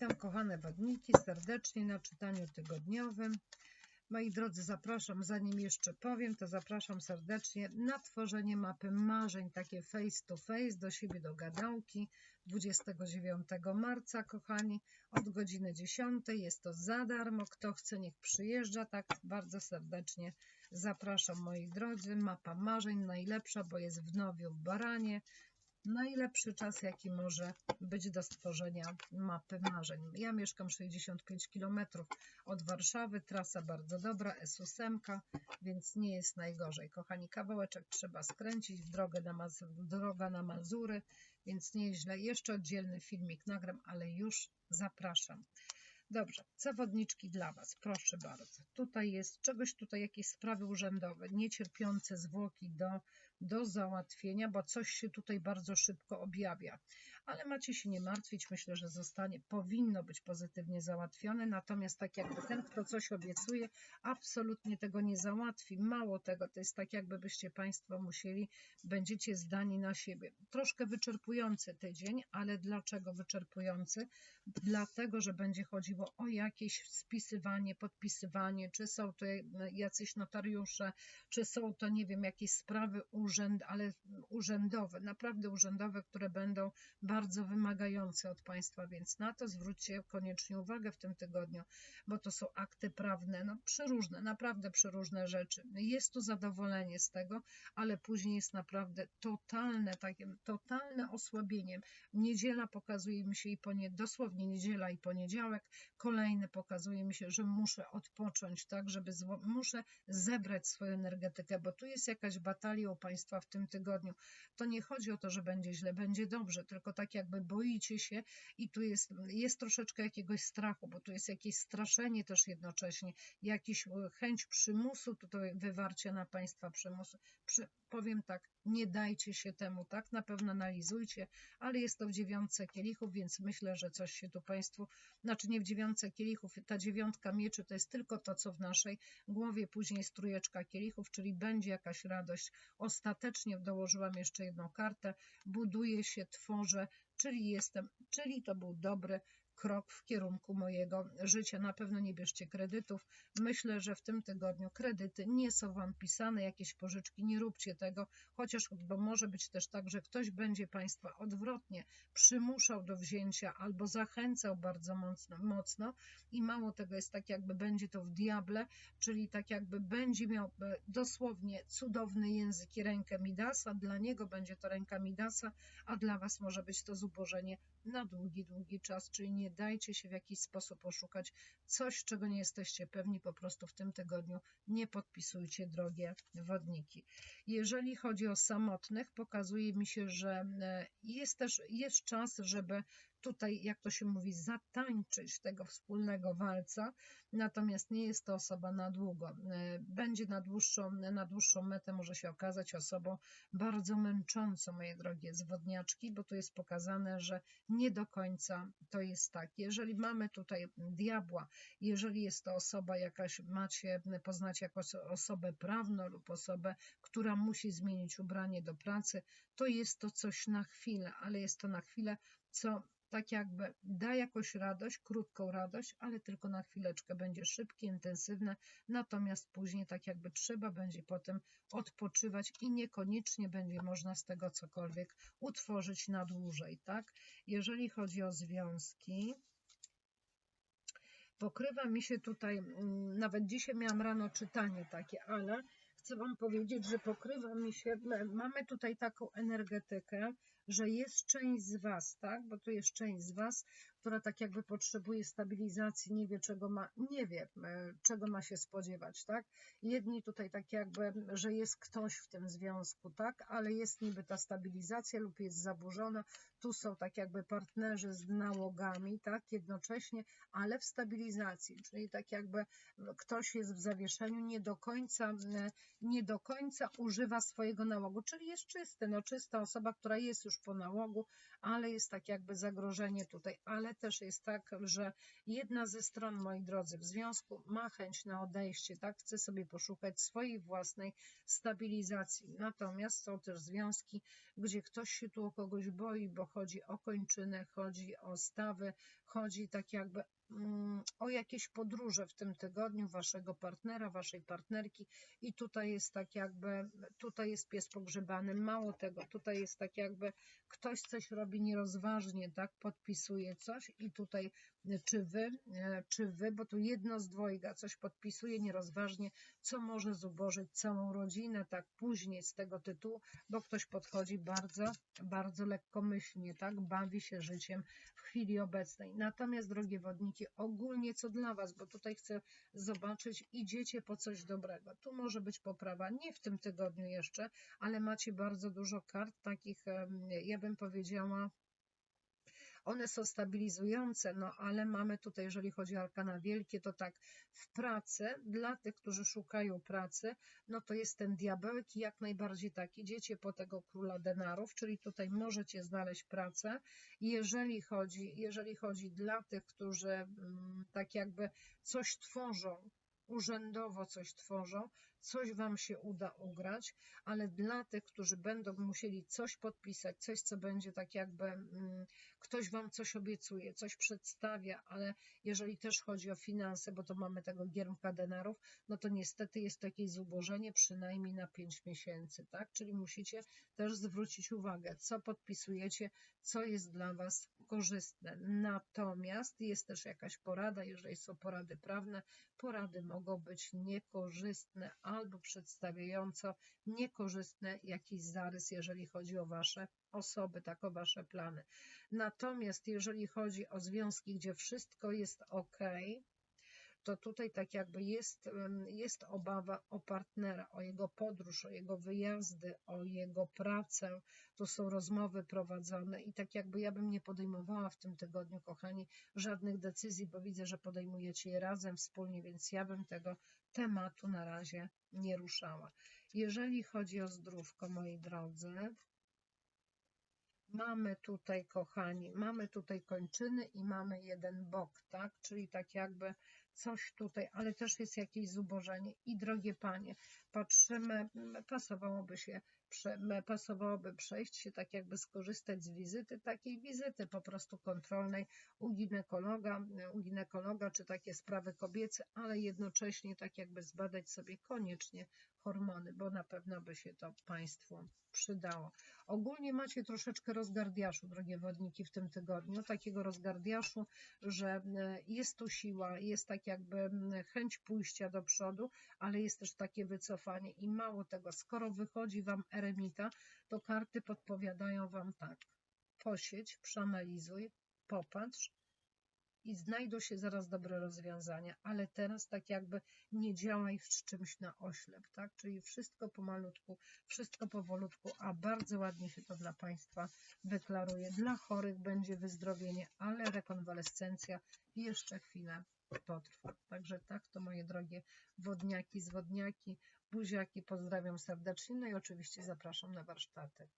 Witam kochane wodniki serdecznie na czytaniu tygodniowym. Moi drodzy, zapraszam, zanim jeszcze powiem, to zapraszam serdecznie na tworzenie mapy marzeń, takie face to face, do siebie do gadałki 29 marca, kochani, od godziny 10. Jest to za darmo. Kto chce, niech przyjeżdża. Tak bardzo serdecznie zapraszam, moi drodzy. Mapa marzeń najlepsza, bo jest w Nowiu w Baranie najlepszy czas, jaki może być do stworzenia mapy marzeń. Ja mieszkam 65 km od Warszawy, trasa bardzo dobra, S8, więc nie jest najgorzej. Kochani, kawałeczek trzeba skręcić w drogę na, Maz droga na Mazury, więc nieźle. Jeszcze oddzielny filmik nagram, ale już zapraszam. Dobrze, zawodniczki dla Was, proszę bardzo. Tutaj jest czegoś, tutaj jakieś sprawy urzędowe, niecierpiące zwłoki do do załatwienia, bo coś się tutaj bardzo szybko objawia. Ale macie się nie martwić, myślę, że zostanie, powinno być pozytywnie załatwione, natomiast tak jakby ten, kto coś obiecuje, absolutnie tego nie załatwi. Mało tego, to jest tak jakby byście Państwo musieli, będziecie zdani na siebie. Troszkę wyczerpujący tydzień, ale dlaczego wyczerpujący? Dlatego, że będzie chodziło o jakieś spisywanie, podpisywanie, czy są to jacyś notariusze, czy są to, nie wiem, jakieś sprawy urzęd, ale urzędowe, naprawdę urzędowe, które będą bardzo wymagające od Państwa, więc na to zwróćcie koniecznie uwagę w tym tygodniu, bo to są akty prawne, no przeróżne, naprawdę przeróżne rzeczy. Jest tu zadowolenie z tego, ale później jest naprawdę totalne, takie totalne osłabienie. Niedziela pokazuje mi się i ponie, dosłownie niedziela i poniedziałek, kolejny pokazuje mi się, że muszę odpocząć, tak, żeby muszę zebrać swoją energetykę, bo tu jest jakaś batalia u Państwa w tym tygodniu. To nie chodzi o to, że będzie źle, będzie dobrze, tylko tak jakby boicie się i tu jest, jest troszeczkę jakiegoś strachu, bo tu jest jakieś straszenie też jednocześnie, jakiś e, chęć przymusu, tutaj wywarcia na Państwa przymusu. Przy, powiem tak, nie dajcie się temu, tak? Na pewno analizujcie, ale jest to w dziewiątce kielichów, więc myślę, że coś się tu Państwu, znaczy nie w dziewiątce kielichów, ta dziewiątka mieczy to jest tylko to, co w naszej głowie, później strujeczka kielichów, czyli będzie jakaś radość. Ostatecznie dołożyłam jeszcze jedną kartę, buduje się, tworzę, czyli jestem, czyli to był dobry krok w kierunku mojego życia. Na pewno nie bierzcie kredytów. Myślę, że w tym tygodniu kredyty nie są Wam pisane, jakieś pożyczki, nie róbcie tego, chociaż bo może być też tak, że ktoś będzie Państwa odwrotnie przymuszał do wzięcia albo zachęcał bardzo mocno, mocno i mało tego jest tak jakby będzie to w diable, czyli tak jakby będzie miał e, dosłownie cudowny język i rękę Midasa, dla niego będzie to ręka Midasa, a dla Was może być to zubożenie na długi, długi czas, czyli nie dajcie się w jakiś sposób oszukać. Coś, czego nie jesteście pewni, po prostu w tym tygodniu nie podpisujcie, drogie wodniki. Jeżeli chodzi o samotnych, pokazuje mi się, że e, jest też jest czas, żeby tutaj, jak to się mówi, zatańczyć tego wspólnego walca, natomiast nie jest to osoba na długo. E, będzie na dłuższą, na dłuższą metę, może się okazać osobą bardzo męczącą, moje drogie zwodniaczki, bo tu jest pokazane, że nie do końca to jest tak. Jeżeli mamy tutaj diabła, jeżeli jest to osoba jakaś, macie poznać jako osobę prawną lub osobę, która musi zmienić ubranie do pracy, to jest to coś na chwilę, ale jest to na chwilę, co tak jakby da jakąś radość, krótką radość, ale tylko na chwileczkę będzie szybkie, intensywne, natomiast później tak jakby trzeba będzie potem odpoczywać i niekoniecznie będzie można z tego cokolwiek utworzyć na dłużej, tak? Jeżeli chodzi o związki, pokrywa mi się tutaj, mm, nawet dzisiaj miałam rano czytanie takie, ale chcę Wam powiedzieć, że pokrywa mi się, mamy tutaj taką energetykę, że jest część z Was, tak? Bo tu jest część z Was, która tak jakby potrzebuje stabilizacji, nie wie czego ma, nie wie e, czego ma się spodziewać, tak? Jedni tutaj tak jakby, że jest ktoś w tym związku, tak? Ale jest niby ta stabilizacja lub jest zaburzona, tu są tak jakby partnerzy z nałogami, tak? Jednocześnie, ale w stabilizacji, czyli tak jakby ktoś jest w zawieszeniu, nie do końca, e, nie do końca używa swojego nałogu, czyli jest czysty, no czysta osoba, która jest już po nałogu, ale jest tak jakby zagrożenie tutaj, ale też jest tak, że jedna ze stron, moi drodzy, w związku ma chęć na odejście, tak? Chce sobie poszukać swojej własnej stabilizacji. Natomiast są też związki, gdzie ktoś się tu o kogoś boi, bo chodzi o kończynę, chodzi o stawy, chodzi tak jakby o jakieś podróże w tym tygodniu waszego partnera, waszej partnerki. I tutaj jest tak jakby, tutaj jest pies pogrzebany, mało tego, tutaj jest tak jakby ktoś coś robi nierozważnie, tak, podpisuje coś i tutaj czy wy, e, czy wy, bo tu jedno z dwojga coś podpisuje nierozważnie, co może zubożyć całą rodzinę, tak? Później z tego tytułu, bo ktoś podchodzi bardzo, bardzo lekkomyślnie, tak, bawi się życiem chwili obecnej. Natomiast, drogie wodniki, ogólnie co dla was, bo tutaj chcę zobaczyć, idziecie po coś dobrego. Tu może być poprawa, nie w tym tygodniu jeszcze, ale macie bardzo dużo kart takich, ja bym powiedziała, one są stabilizujące, no ale mamy tutaj, jeżeli chodzi o arkana wielkie, to tak w pracy, dla tych, którzy szukają pracy, no to jest ten diabełek i jak najbardziej tak, idziecie po tego króla denarów, czyli tutaj możecie znaleźć pracę. Jeżeli chodzi, jeżeli chodzi dla tych, którzy mm, tak jakby coś tworzą, urzędowo coś tworzą, coś Wam się uda ugrać, ale dla tych, którzy będą musieli coś podpisać, coś, co będzie tak jakby mm, ktoś Wam coś obiecuje, coś przedstawia, ale jeżeli też chodzi o finanse, bo to mamy tego giermka denarów, no to niestety jest to jakieś zubożenie przynajmniej na 5 miesięcy, tak? Czyli musicie też zwrócić uwagę, co podpisujecie, co jest dla Was korzystne. Natomiast jest też jakaś porada, jeżeli są porady prawne, porady mogą być niekorzystne albo przedstawiająco niekorzystne jakiś zarys, jeżeli chodzi o Wasze osoby, tak o Wasze plany. Natomiast jeżeli chodzi o związki, gdzie wszystko jest ok, to tutaj tak jakby jest, jest obawa o partnera, o jego podróż, o jego wyjazdy, o jego pracę. Tu są rozmowy prowadzone i tak jakby ja bym nie podejmowała w tym tygodniu, kochani, żadnych decyzji, bo widzę, że podejmujecie je razem, wspólnie, więc ja bym tego tematu na razie nie ruszała. Jeżeli chodzi o zdrówko, moi drodzy, mamy tutaj, kochani, mamy tutaj kończyny i mamy jeden bok, tak? Czyli tak jakby coś tutaj, ale też jest jakieś zubożenie. I drogie panie, patrzymy, pasowałoby się, pasowałoby przejść się tak jakby skorzystać z wizyty, takiej wizyty po prostu kontrolnej u ginekologa, u ginekologa, czy takie sprawy kobiece, ale jednocześnie tak jakby zbadać sobie koniecznie hormony, bo na pewno by się to Państwu przydało. Ogólnie macie troszeczkę rozgardiaszu, drogie wodniki, w tym tygodniu, takiego rozgardiaszu, że e, jest tu siła, jest tak jakby chęć pójścia do przodu, ale jest też takie wycofanie. I mało tego, skoro wychodzi Wam eremita, to karty podpowiadają Wam tak, posiedź, przeanalizuj, popatrz, i znajdą się zaraz dobre rozwiązania, ale teraz tak jakby nie działaj z czymś na oślep, tak? Czyli wszystko pomalutku, wszystko powolutku, a bardzo ładnie się to dla Państwa deklaruje. Dla chorych będzie wyzdrowienie, ale rekonwalescencja jeszcze chwilę potrwa. Także tak to moje drogie wodniaki, zwodniaki, buziaki, pozdrawiam serdecznie, no i oczywiście zapraszam na warsztaty.